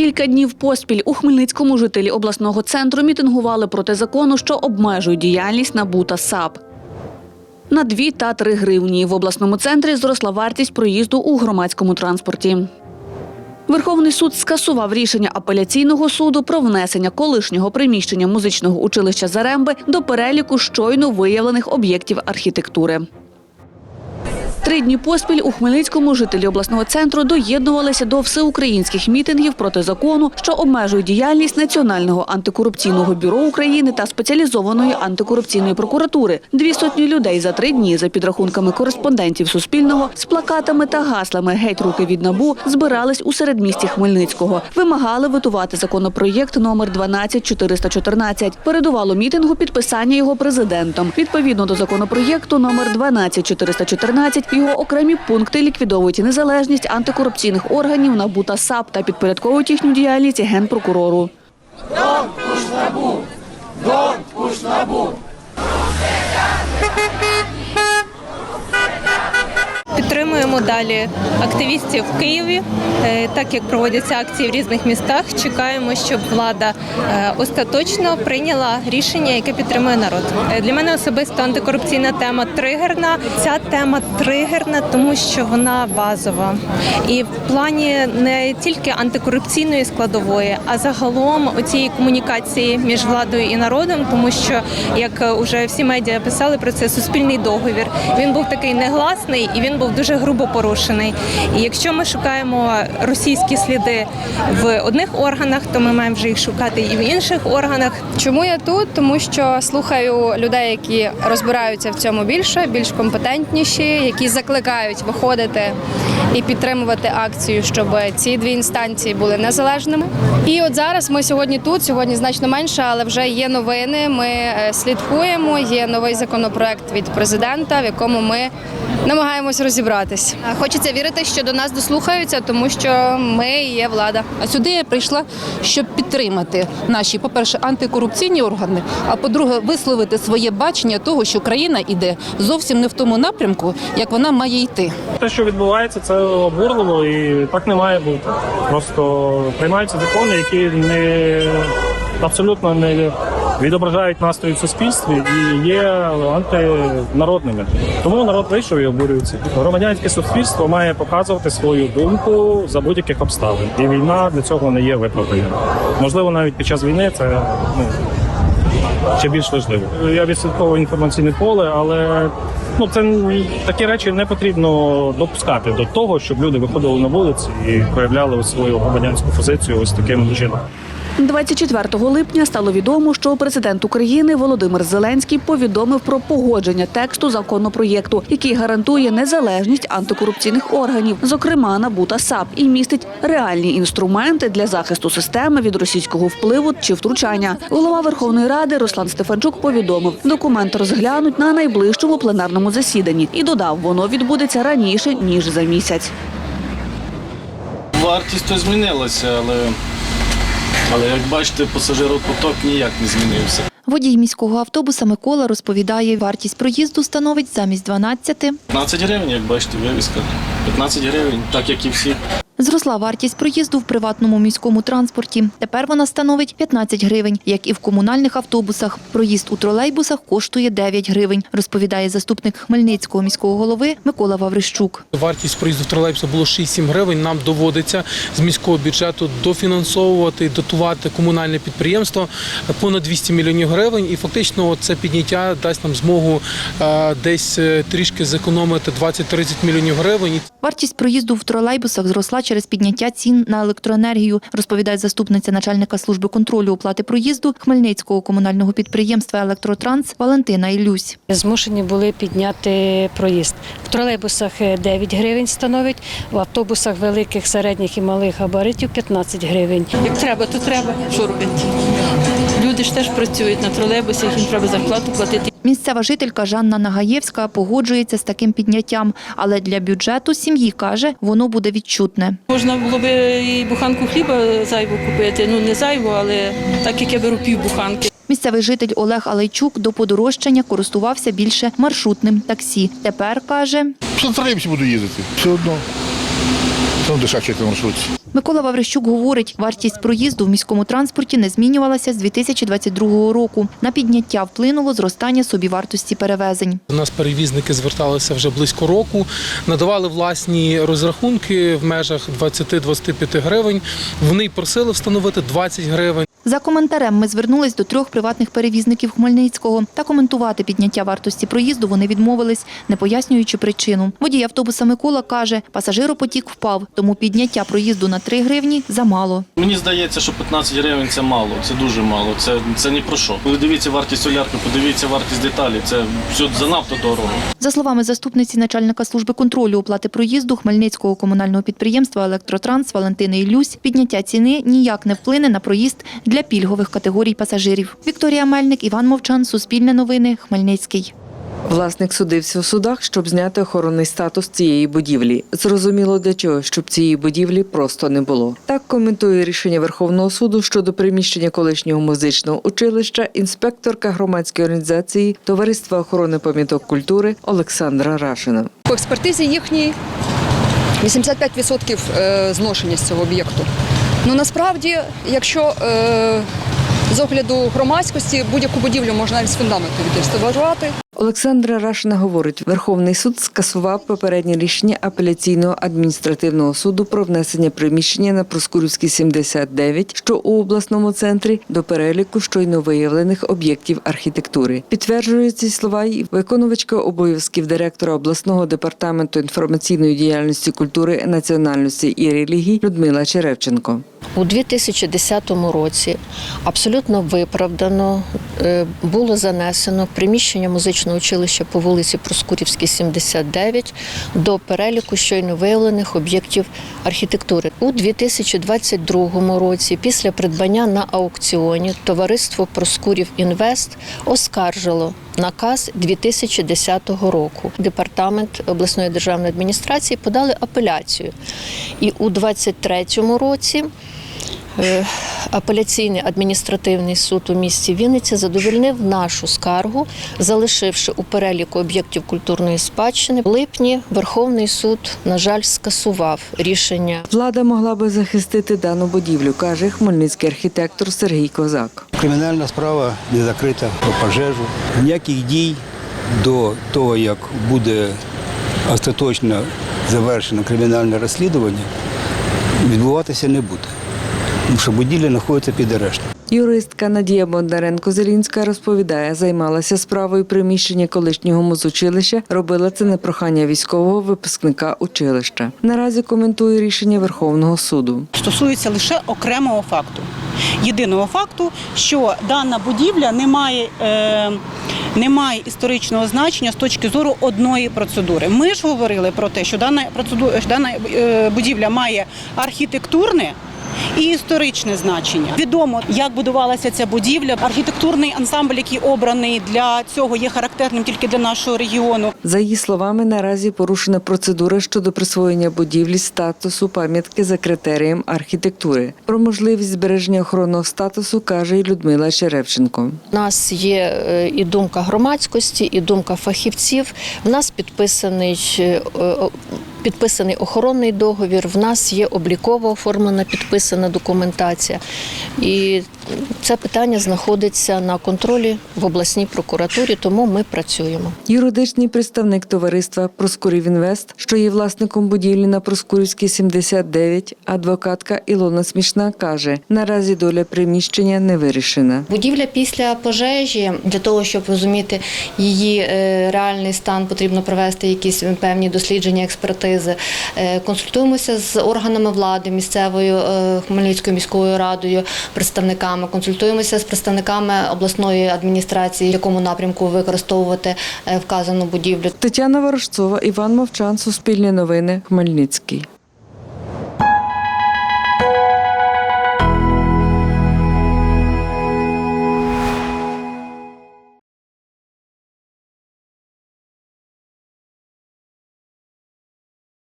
Кілька днів поспіль у Хмельницькому жителі обласного центру мітингували проти закону, що обмежує діяльність НАБУ та САП. На 2 та 3 гривні в обласному центрі зросла вартість проїзду у громадському транспорті. Верховний суд скасував рішення апеляційного суду про внесення колишнього приміщення музичного училища Заремби до переліку щойно виявлених об'єктів архітектури. Три дні поспіль у Хмельницькому жителі обласного центру доєднувалися до всеукраїнських мітингів проти закону, що обмежує діяльність Національного антикорупційного бюро України та спеціалізованої антикорупційної прокуратури. Дві сотні людей за три дні, за підрахунками кореспондентів Суспільного, з плакатами та гаслами Геть руки від набу збирались у середмісті Хмельницького. Вимагали витувати законопроєкт номер 12414. Передувало мітингу підписання його президентом. Відповідно до законопроєкту номер 12414 його окремі пункти ліквідовують незалежність антикорупційних органів НАБУ та САП та підпорядковують їхню діяльність генпрокурору. Підтримуємо далі активістів в Києві, Е, так як проводяться акції в різних містах. Чекаємо, щоб влада е, остаточно прийняла рішення, яке підтримує народ. Е, Для мене особисто антикорупційна тема тригерна. Ця тема тригерна, тому що вона базова. І в плані не тільки антикорупційної складової, а загалом оцієї комунікації між владою і народом, тому що як вже всі медіа писали про це, суспільний договір. Він був такий негласний і він був дуже грубо порушений. І якщо ми шукаємо російські сліди в одних органах, то ми маємо вже їх шукати і в інших органах. Чому я тут? Тому що слухаю людей, які розбираються в цьому більше, більш компетентніші, які закликають виходити і підтримувати акцію, щоб ці дві інстанції були незалежними. І от зараз ми сьогодні тут, сьогодні значно менше, але вже є новини. Ми е, слідкуємо. Є новий законопроект від президента, в якому ми намагаємось розібратись. Хочеться вірити, що до нас дослухаються, тому що ми є влада. А сюди я прийшла, щоб підтримати наші, по-перше, антикорупційні органи, а по-друге, висловити своє бачення того, що країна йде зовсім не в тому напрямку, як вона має йти. Те, що відбувається, це обурливо і так не має бути. Просто приймаються закони, які не абсолютно не відображають настрої в суспільстві і є антинародними. Тому народ вийшов і обурюється. Громадянське суспільство має показувати свою думку за будь-яких обставин. І війна для цього не є виправданням. Можливо, навіть під час війни це ну, ще більш важливо. Я відслідковую інформаційне поле, але ну це такі речі не потрібно допускати до того, щоб люди виходили на вулиці і проявляли свою громадянську позицію ось таким чином. 24 липня стало відомо, що президент України Володимир Зеленський повідомив про погодження тексту законопроєкту, який гарантує незалежність антикорупційних органів, зокрема НАБУ та САП, і містить реальні інструменти для захисту системи від російського впливу чи втручання. Голова Верховної Ради Руслан Стефанчук повідомив, документ розглянуть на найближчому пленарному засіданні і додав, воно відбудеться раніше ніж за місяць. Вартість то змінилася, але, але як бачите, пасажиропоток ніяк не змінився. Водій міського автобуса Микола розповідає, вартість проїзду становить замість 12. 15 гривень, як бачите, вивіска. 15 гривень, так як і всі. Зросла вартість проїзду в приватному міському транспорті. Тепер вона становить 15 гривень, як і в комунальних автобусах. Проїзд у тролейбусах коштує 9 гривень, розповідає заступник Хмельницького міського голови Микола Ваврищук. Вартість проїзду в тролейбуса було 6-7 гривень. Нам доводиться з міського бюджету дофінансовувати, дотувати комунальне підприємство понад 200 мільйонів гривень. І фактично це підняття дасть нам змогу е, десь е, трішки зекономити 20-30 мільйонів гривень. Вартість проїзду в тролейбусах зросла через підняття цін на електроенергію, розповідає заступниця начальника служби контролю оплати проїзду Хмельницького комунального підприємства Електротранс Валентина Ілюсь. Змушені були підняти проїзд. В тролейбусах е, 9 гривень становить, в автобусах великих, середніх і малих габаритів 15 гривень. Як треба, то треба. Що робити? Люди ж теж працюють на тролейбусах, їм треба зарплату платити. Місцева жителька Жанна Нагаєвська погоджується з таким підняттям, але для бюджету сім'ї каже, воно буде відчутне. Можна було б і буханку хліба зайву купити. Ну не зайву, але так як я беру пів буханки. Місцевий житель Олег Алейчук до подорожчання користувався більше маршрутним таксі. Тепер каже, Що тролейбусі буду їздити? Все одно. Це дешевше як на маршрутці. Микола Ваврищук говорить, вартість проїзду в міському транспорті не змінювалася з 2022 року. На підняття вплинуло зростання собівартості перевезень. У нас перевізники зверталися вже близько року, надавали власні розрахунки в межах 20-25 гривень. Вони просили встановити 20 гривень. За коментарем ми звернулись до трьох приватних перевізників Хмельницького. Та коментувати підняття вартості проїзду вони відмовились, не пояснюючи причину. Водій автобуса Микола каже, пасажиропотік впав, тому підняття проїзду на 3 гривні замало. Мені здається, що 15 гривень це мало, це дуже мало. Це, це ні про що. Подивіться вартість солярки, подивіться вартість деталі. Це все занадто дорого. За словами заступниці начальника служби контролю оплати проїзду Хмельницького комунального підприємства Електротранс Валентини Ілюсь, підняття ціни ніяк не вплине на проїзд для пільгових категорій пасажирів. Вікторія Мельник, Іван Мовчан, Суспільне новини, Хмельницький. Власник судився у судах, щоб зняти охоронний статус цієї будівлі. Зрозуміло для чого, щоб цієї будівлі просто не було. Так коментує рішення Верховного суду щодо приміщення колишнього музичного училища інспекторка громадської організації Товариства охорони пам'яток культури Олександра Рашина. По експертизі їхній 85% е, зношення з цього об'єкту. Ну насправді, якщо е, з огляду громадськості будь-яку будівлю можна навіть з фундаменту відреставрувати. Олександра Рашина говорить, Верховний суд скасував попереднє рішення апеляційного адміністративного суду про внесення приміщення на Проскурівській 79, що у обласному центрі, до переліку щойно виявлених об'єктів архітектури. Підтверджує ці слова і виконувачка обов'язків директора обласного департаменту інформаційної діяльності культури, національності і релігій Людмила Черевченко. У 2010 році абсолютно виправдано е, було занесено приміщення музичного училища по вулиці Проскурівській, 79 до переліку щойно виявлених об'єктів архітектури. У 2022 році, після придбання на аукціоні, товариство Проскурів Інвест оскаржило наказ 2010 року. Департамент обласної державної адміністрації подали апеляцію. І у 2023 році Апеляційний адміністративний суд у місті Вінниці задовольнив нашу скаргу, залишивши у переліку об'єктів культурної спадщини. В липні Верховний суд, на жаль, скасував рішення Влада могла би захистити дану будівлю, каже хмельницький архітектор Сергій Козак. Кримінальна справа не закрита про пожежу. Ніяких дій до того, як буде остаточно завершено кримінальне розслідування, відбуватися не буде. Тому що будівля знаходиться під арештом. Юристка Надія Бондаренко-Зелінська розповідає, займалася справою приміщення колишнього музучилища, робила це на прохання військового випускника училища. Наразі коментує рішення Верховного суду. стосується лише окремого факту. Єдиного факту, що дана будівля не має, е, не має історичного значення з точки зору одної процедури. Ми ж говорили про те, що дана процедура, що дана е, будівля має архітектурне. І історичне значення відомо, як будувалася ця будівля. Архітектурний ансамбль, який обраний для цього, є характерним тільки для нашого регіону. За її словами, наразі порушена процедура щодо присвоєння будівлі статусу пам'ятки за критерієм архітектури. Про можливість збереження охоронного статусу каже й Людмила Черевченко. У нас є е, і думка громадськості, і думка фахівців. В нас підписаний. Підписаний охоронний договір, в нас є обліково оформлена підписана документація. І це питання знаходиться на контролі в обласній прокуратурі, тому ми працюємо. Юридичний представник товариства Проскурів Інвест, що є власником будівлі на Проскурівській 79, адвокатка Ілона Смішна каже: наразі доля приміщення не вирішена. Будівля після пожежі для того, щоб розуміти її е, реальний стан, потрібно провести якісь певні дослідження, експертизи. Е, Консультуємося з органами влади, місцевою е, Хмельницькою міською радою, представниками. Консультуємося з представниками обласної адміністрації, в якому напрямку використовувати е, вказану будівлю. Тетяна Ворожцова, Іван Мовчан, Суспільне новини, Хмельницький.